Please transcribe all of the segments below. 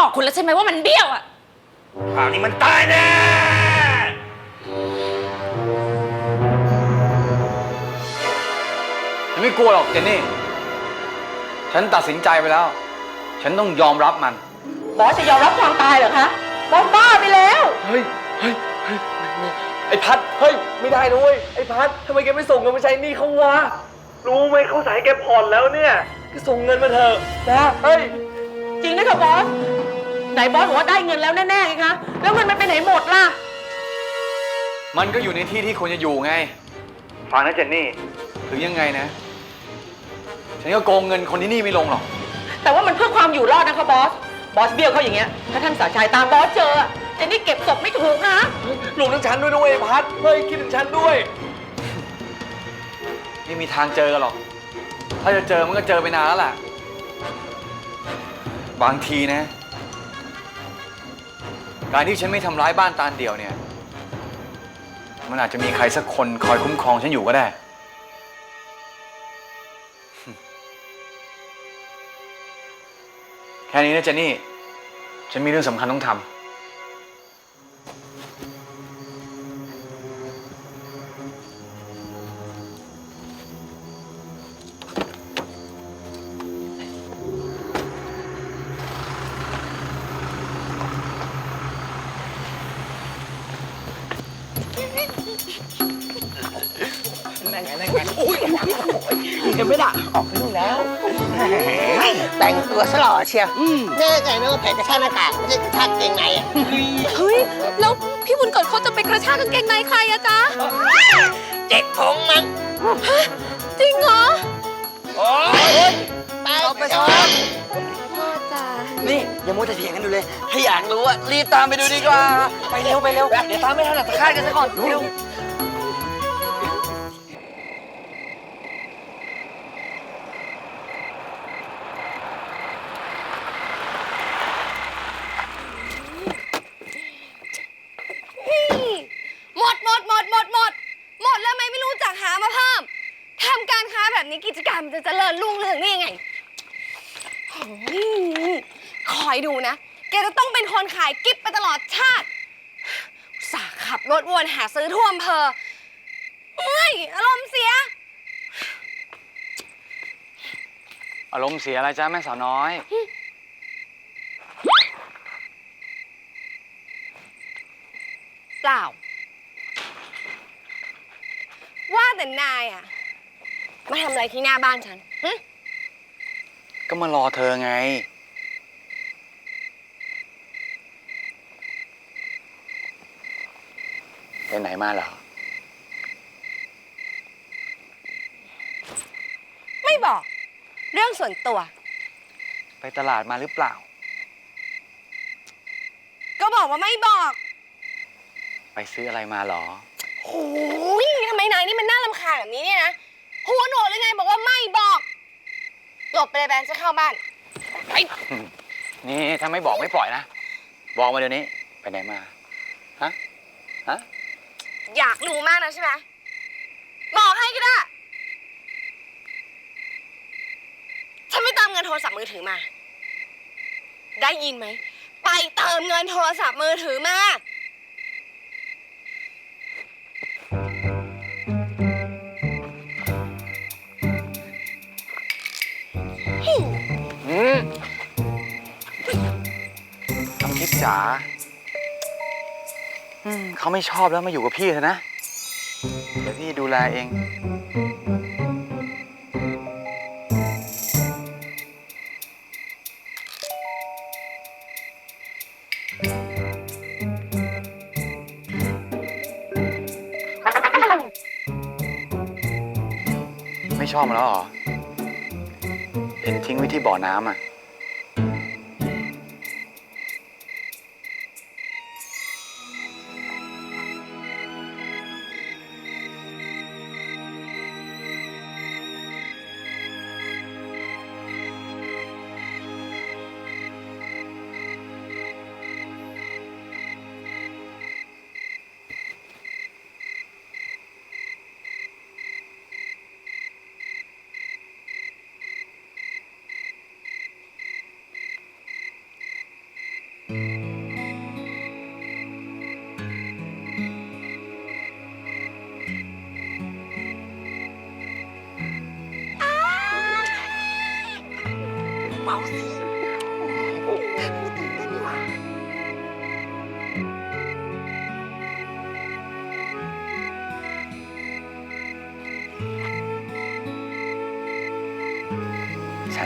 บอกคุณแล้วใช่ไหมว่ามันเบี้ยวอะคราวนี้มันตายแน่ฉันไม่กลัวหรอกเจนนี่ ฉันตัดสินใจไปแล้ว ฉันต้องยอมรับมัน บอสจะยอมรับความตายเหรอคะบอสบ้าไปแล้ว เฮ้ย เฮ้ย เฮ้ย ไอ้พัด เฮ้ย ไม่ได้นะเว้ย ไอ้พัดทำไมแกไม่ส่งเงินมาใช้หนี่เขาวะ รู้ไหมเขาสายแกผ่อนแล้วเนี่ย ก็ส่งเงินมาเถอะนะ เฮ้ย จริงนะคะบอส ไหนบอสบอกว่าได้เงินแล้วแน่ๆไงคะ แล้วเงินมันไปไหนหมดล่ะ มันก็อยู่ในที่ที่ควรจะอยู่ไง ฟังนะเจนนี่ ถึงยังไงนะ ฉันก็โกงเงินคนที่นี่ไม่ลงหรอก แต่ว่ามันเพื่อความอยู่รอดนะคะบอส บอสเบี้ยวเขาอย่างเงี้ย ถ้าท่านสาชายตามบอสเจออะเจนนี่เก็บศพไม่ถูกนะ รวมทั้งฉันด้วยนะเว้ยไอ้พัดเฮ้ยคิดถึงฉันด้วย ไม่มีทางเจอกันหรอก ถ้าจะเจอมันก็เจอไปนานแล้วล่ะ บางทีนะ การที่ฉันไม่ทำร้ายบ้านตาลเดี่ยวเนี่ย มันอาจจะมีใครสักคนคอยคุ้มครองฉันอยู่ก็ได้ แค่นี้นะเจนนี่ ฉันมีเรื่องสำคัญต้องทำ แต่งตัวสลอเชียวแน่ใจนะว่าแผนกระชากหน้ากากไม่ใช่กระชากเกงในอะเฮ้ย แล้วพี่บุญเกิดเขาจะไปกระชากกางเกงในใครอะจ๊ะ เจ็กทงมั้งจริงเหรอไปไปชมพ่อจ้า นี่ อย่ามัวแต่เถียงกันดูเลย ถ้าอยากรู้อะรีบตามไปดูดีกว่า ไปเร็วไปเร็ว เดี๋ยวตามไม่ทันหลักตะคาดกันซะก่อนเร็ว หมดหมดหมดหมดหมด หมดแล้วไหมไม่รู้จักหามาเพิ่มทำการค้าแบบนี้กิจการมันจะเจริญรุ่งเรืองได้ยังไงโอ้ย คอยดูนะ แกจะต้องเป็นคนขายกิ๊บไปตลอดชาติอุตสาห์ขับรถวนหาซื้อทั่วอำเภอเอ้ยอารมณ์เสีย อารมณ์เสียอะไรจ้าแม่สาวน้อย เปล่า ว่าแต่นายอะมาทำอะไรที่หน้าบ้านฉันหึก็มารอเธอไง ไปไหนมาเหรอ ไม่บอก เรื่องส่วนตัว ไปตลาดมาหรือเปล่า ก็บอกว่าไม่บอก ไปซื้ออะไรมาเหรอ โอ้ยทำไมนายนี่มันน่ารำคาญแบบนี้เนี่ยนะหัวโหนวกหรือไงบอกว่าไม่บอกหลบไปเลยแบนจะเข้าบ้านนี่ถ้าไม่บอกไม่ปล่อยนะ บอกมาเดี๋ยวนี้ ไปไหนมา ฮะ ฮะ อยากรู้มากนะใช่ไหมบอกให้ก็ได้ ฉันไม่ตามเงินโทรศัพท์มือถือมา ได้ยินไหม ไปเติมเงินโทรศัพท์มือถือมา อืมทำทิพย์จ๋า อืมเขาไม่ชอบแล้วมาอยู่กับพี่เถอะนะ เดี๋ยวพี่ดูแลเอง ไม่ชอบมันแล้วเหรอ เห็นทิ้งไว้ที่บ่อน้ำอะ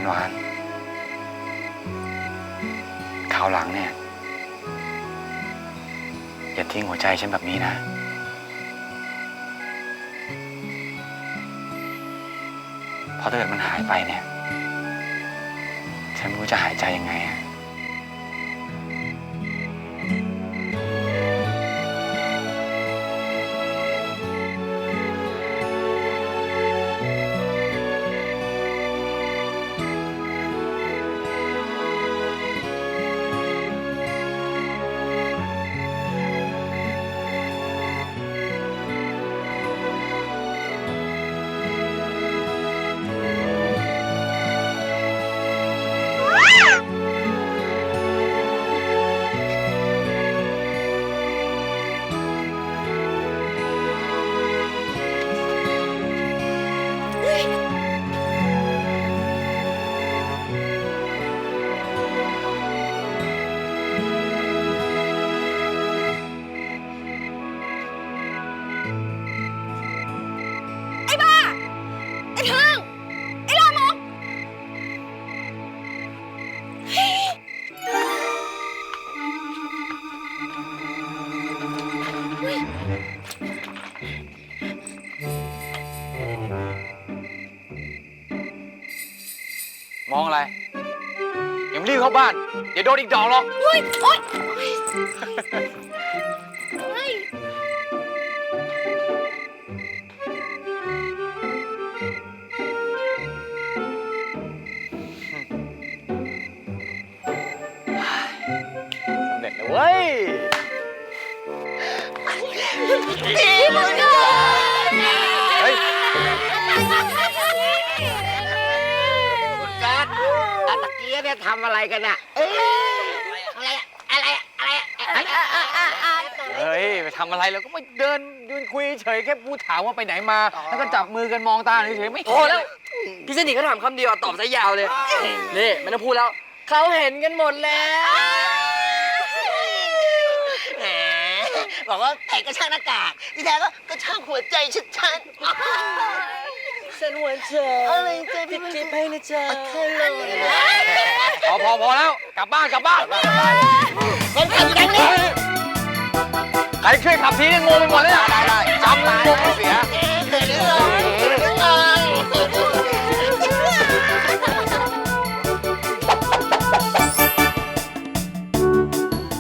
หวานคราวหลังเนี่ย อย่าทิ้งหัวใจฉันแบบนี้นะ เพราะถ้าเกิดมันหายไปเนี่ย ฉันไม่รู้จะหายใจยังไงอะ มองอะไรยังไม่รีบเข้าบ้าน อย่าโดนอีกดอกหรอกเฮ้ยโอ๊ยโอ๊ยเฮ้ยสำเร็จแล้วเว้ยพี่บุญเกิ ทำอะไรกันอะเอ้ยอะไรอะอะไรอะอะไรอะอะไรอะเฮ้ยไปทำอะไรเราก็ไม่เดินยืนคุยเฉยแค่พูดถามว่าไปไหนมา แล้วก็จับมือกันมองตาเฉยๆไม่โอ้แล้วพี่สนิทเขาถามคำเดียวอะตอบซะยาวเลยนี่ไม่ต้องพูดแล้วเขาเห็นกันหมดแล้วแหมบอกว่าแต่กระชากหน้ากากที่แท้ก็กระชากหัวใจชัดๆ ฉันหัวใจอะไรใจพี่จิ๊บให้นะจ๊ะใครเลยพอพอพอแล้ว กลับบ้านกลับบ้านคนขับกันนี่ใครช่วยขับทีนี่งงไปหมดเลยอะจำงง